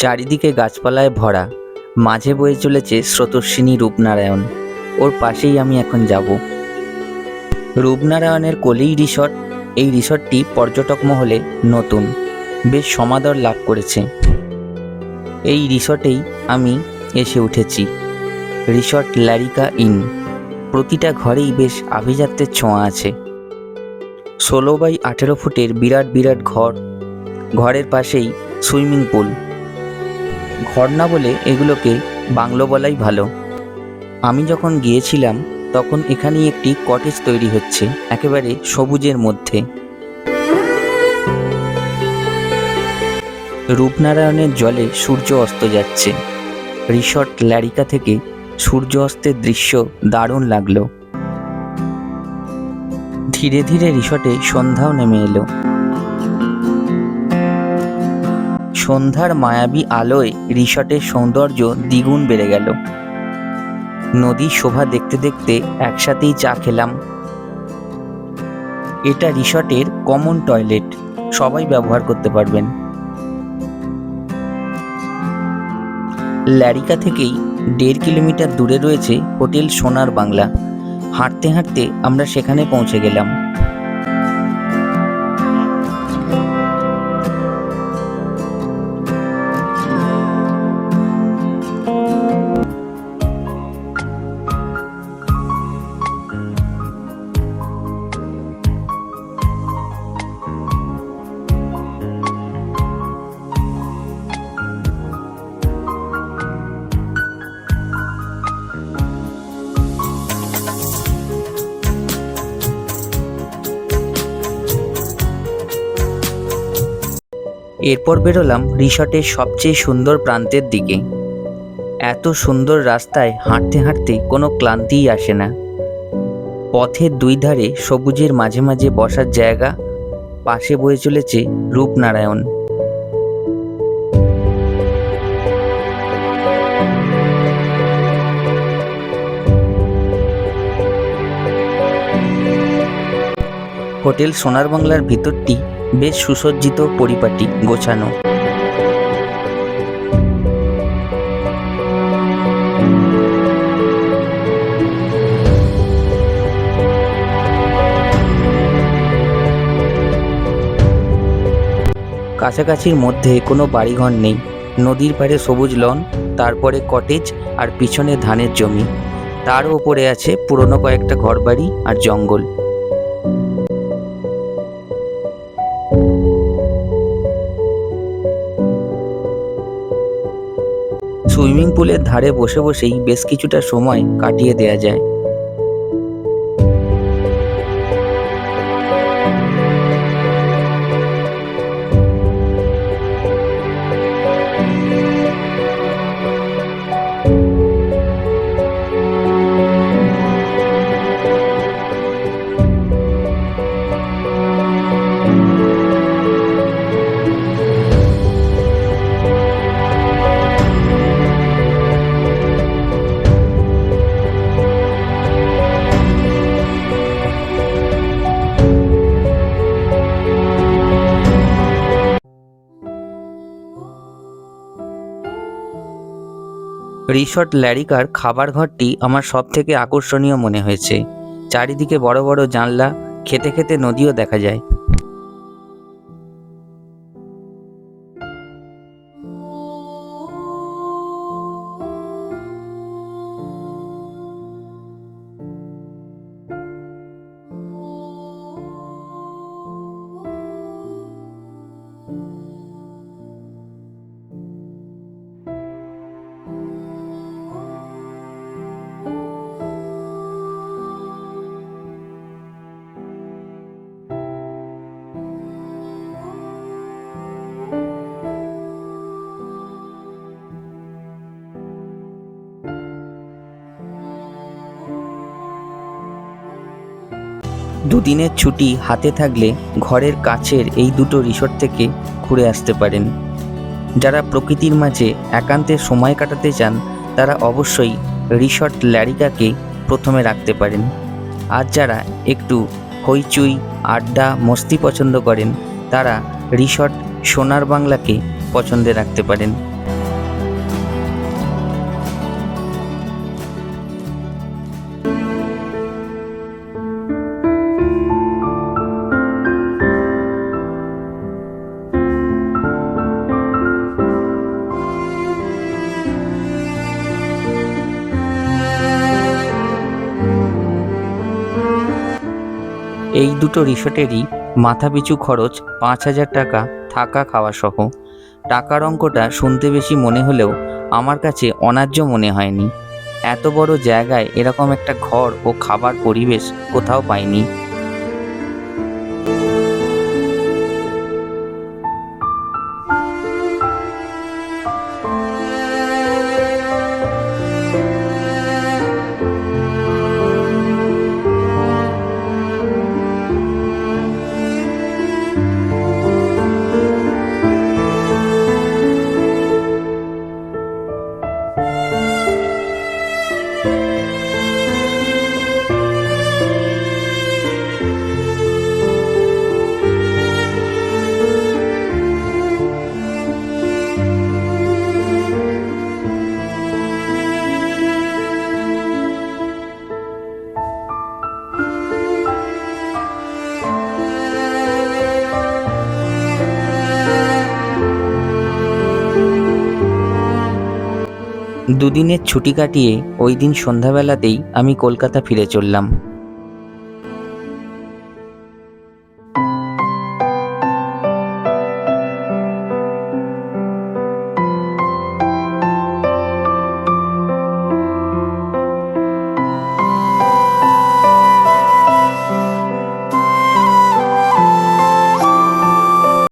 চারিদিকে গাছপালায় ভরা, মাঝে বয়ে চলেছে স্রোতস্বিনী রূপনারায়ণ। ওর পাশেই আমি এখন যাব। রূপনারায়ণের কলেই রিসর্ট, এই রিসর্টটি পর্যটক মহলে নতুন, বেশ সমাদর লাভ করেছে। এই রিসর্টেই আমি এসে উঠেছি। রিসর্ট ল্যারিকা ইন, প্রতিটা ঘরেই বেশ আভিজাত্যের ছোঁয়া আছে। ষোলো বাই আঠেরো ফুটের বিরাট বিরাট ঘর, ঘরের পাশেই সুইমিং পুল ঘর না বলে এগুলোকে বাংলো বলাই ভালো। আমি যখন গিয়েছিলাম, তখন এখানেই একটি কটেজ তৈরি হচ্ছে, একেবারে সবুজের মধ্যে। রূপনারায়ণের জলে সূর্য অস্ত যাচ্ছে। রিসর্ট ল্যারিকা থেকে সূর্য অস্তের দৃশ্য দারুণ লাগল। ধীরে ধীরে রিসর্টে সন্ধ্যাও নেমে এলো। সন্ধ্যার মায়াবী আলোয় রিসর্টের সৌন্দর্য দ্বিগুণ বেড়ে গেল। নদীর শোভা দেখতে দেখতে একসাথেই চা খেলাম। এটা রিসর্টের কমন টয়লেট, সবাই ব্যবহার করতে পারবেন। ল্যারিকা থেকেই দেড় কিলোমিটার দূরে রয়েছে হোটেল সোনার বাংলা। হাঁটতে হাঁটতে আমরা সেখানে পৌঁছে গেলাম। এরপর বেরোলাম রিসর্টের সবচেয়ে সুন্দর প্রান্তের দিকে। এত সুন্দর রাস্তায় হাঁটতে হাঁটতে কোনো ক্লান্তিই আসে না। পথের দুই ধারে সবুজের মাঝে মাঝে বসার জায়গা, পাশে বয়ে চলেছে রূপনারায়ণ। হোটেল সোনার বাংলার ভিতরটি বেশ সুসজ্জিত পরিপাটি গোছানো। কাছাকাছির মধ্যে কোনো বাড়িঘর নেই। নদীর পাড়ে সবুজ লন, তারপরে কটেজ আর পিছনে ধানের জমি। তার ওপরে আছে পুরনো কয়েকটা ঘরবাড়ি আর জঙ্গল। সুইমিং পুলের ধারে বসে বসেই বেশ কিছুটা সময় কাটিয়ে দেয়া যায়। রিসর্ট ল্যারিকার খাবার ঘরটি আমার সব থেকে আকর্ষণীয় মনে হয়েছে। চারিদিকে বড় বড় জানলা, খেতে খেতে নদীও দেখা যায়। দুদিনের ছুটি হাতে থাকলে ঘরের কাছের এই দুটো রিসোর্ট থেকে ঘুরে আসতে পারেন। যারা প্রকৃতির মাঝে একান্তে সময় কাটাতে চান, তারা অবশ্যই রিসর্ট ল্যারিকাকে প্রথমে রাখতে পারেন। আর যারা একটু হইচই, আড্ডা, মস্তি পছন্দ করেন, তারা রিসর্ট সোনার বাংলাকে পছন্দে রাখতে পারেন। এই দুটো রিসোর্টেরই মাথাপিছু খরচ পাঁচ হাজার টাকা থাকা খাওয়া সহ। টাকার অঙ্কটা শুনতে বেশি মনে হলেও আমার কাছে অনার্য মনে হয়নি। এত বড় জায়গায় এরকম একটা ঘর ও খাবার পরিবেশ কোথাও পাইনি। দুদিনের ছুটি কাটিয়ে ওই দিন সন্ধ্যাবেলাতেই আমি কলকাতা ফিরে চললাম।